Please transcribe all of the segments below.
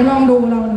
ี๋ยวลองดูลอง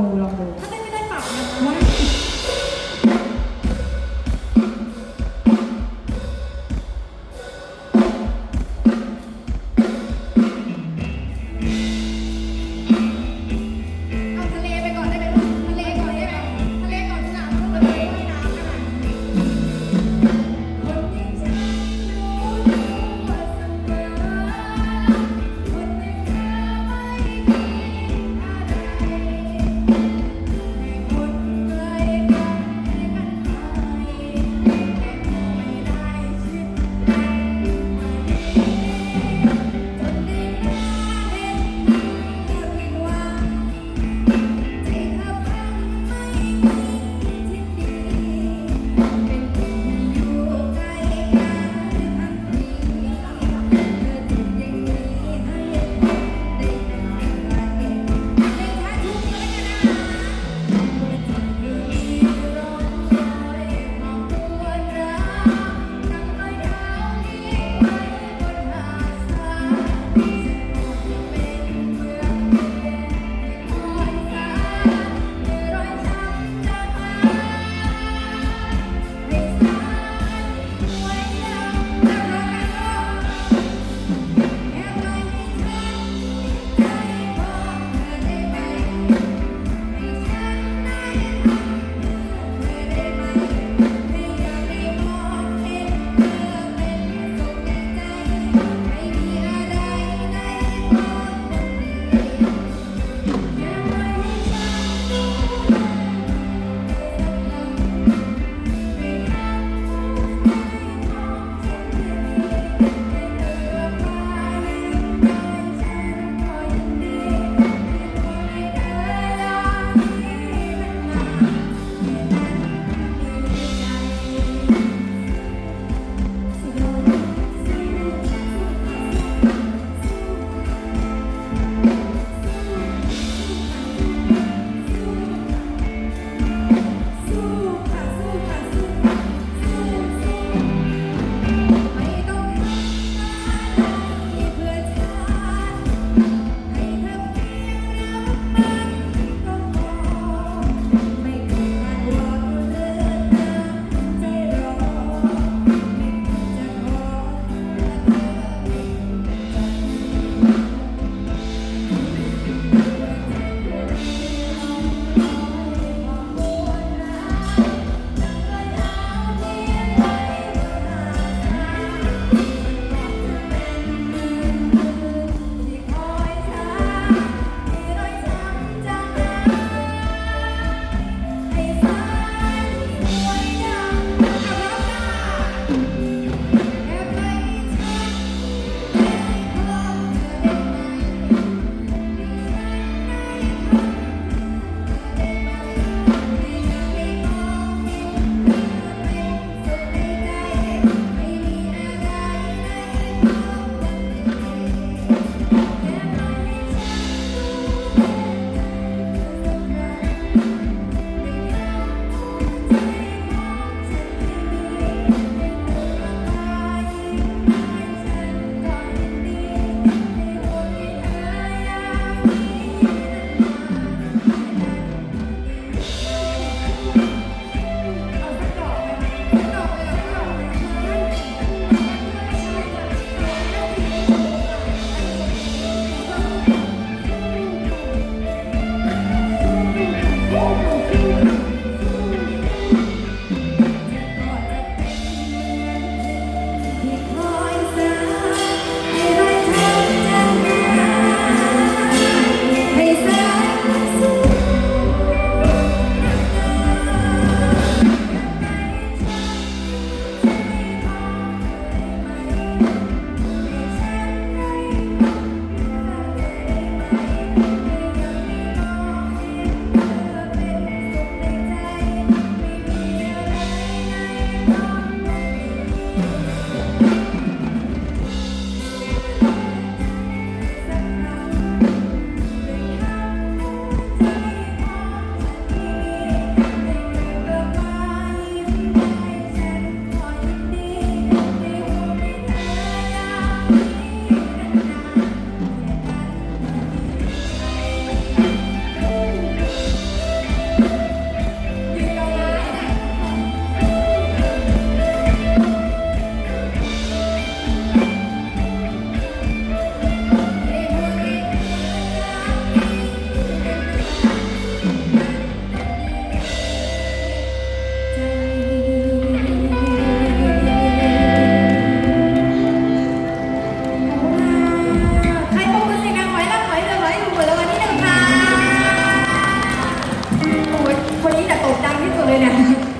เลยนะ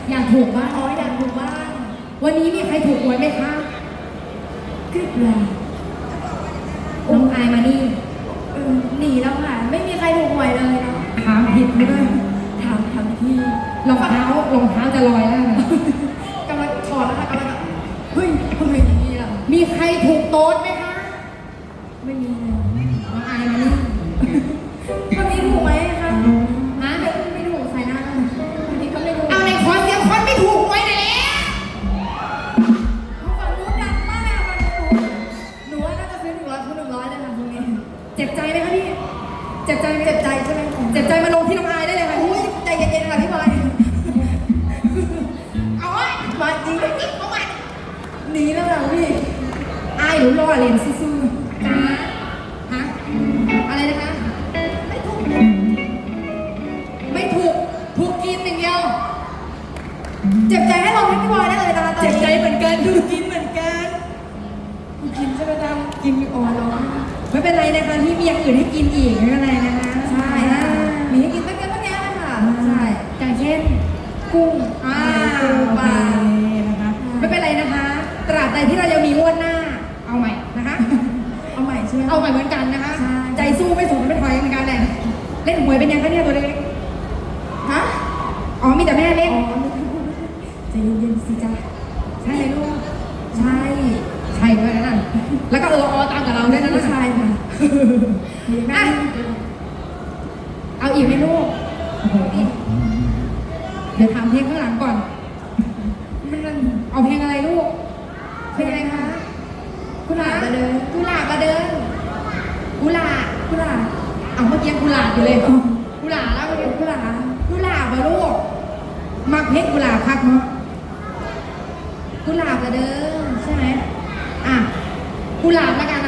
อยากถูกบ้างอ้อยอย่ากถูกบ้าง วันนี้มีใครถูกหวยไหมคะกึ๊บเลยน้องอายมานี่หนีแล้วค่ะ ไม่มีใครถูกหวยเลยเนาะถามผิดไหมบ้างถามถามที่รองเท้ารองเท้าจะลอยแล้วกำลังถอดแล้วค่ะกำลังเฮ้ยทำไมอย่างนี้ล่ะมีใครถูกโต๊ดไหมคะ หรือรอเรียนซื่อๆจ้าฮะ อะไรนะคะ ไม่ถูก ไม่ถูก ถูกกินอย่างเดียว เจ็บใจให้เราให้พี่บอยได้เลยนะคะตอนเจ็บนี้ใจเหมือนกันถูกกินเหมือนกันกูกินใช่ไหมจ๊ะกินอ๋อร้อนไม่เป็นไรนะคะที่มีอย่างอื่นให้กินอีกไม่เป็นไรนะคะใช่อ่ามีให้กินตั้งเยอะตั้งแยะเลยค่ะใช่ อย่างเช่น กุ้งอ่าปูโอปเคลา นะคะ ไม่เป็นไรนะคะ ตราบใดที่เรายังมีงวดหน้าเอาใหม่นะคะ เอาใหม่ใช่ไหมเอาใหม่เหมือนกันนะคะ ใช่ ใจสู้ไม่สูญไม่ถอยเหมือนกันแหละเล่นหวยเป็นยังคะเนี่ยตัวเล็กฮะๆอ๋อมีแต่แม่เล่นอ๋อใจเย็นๆสิจ๊ะใช่ไหมลูก ใช่ ใช่ด้วยนะนั่นแล้วก็เออออตามกับเราด้วยนะผู้ชายค่ะมีแม่อะเอาอีกไหมลูกโอ้โหเดี๋ยวถามเพลงข้างหลังก่อน มันมันเอาเพลงอะไรลูกเพลงอะไรคะกุหลาบมาเดินกุหลาบมาเดิน กุหลาบกุหลาบเอาเมื่อกี้กุหลาบอยู่เลยกุหลาบแล้วเมื่อกี้กุหลาบกุหลาบมาลูกมักเพชรกุหลาบพักเนาะกุหลาบมาเดินใช่ไหมอะกุหลาบแล้วกัน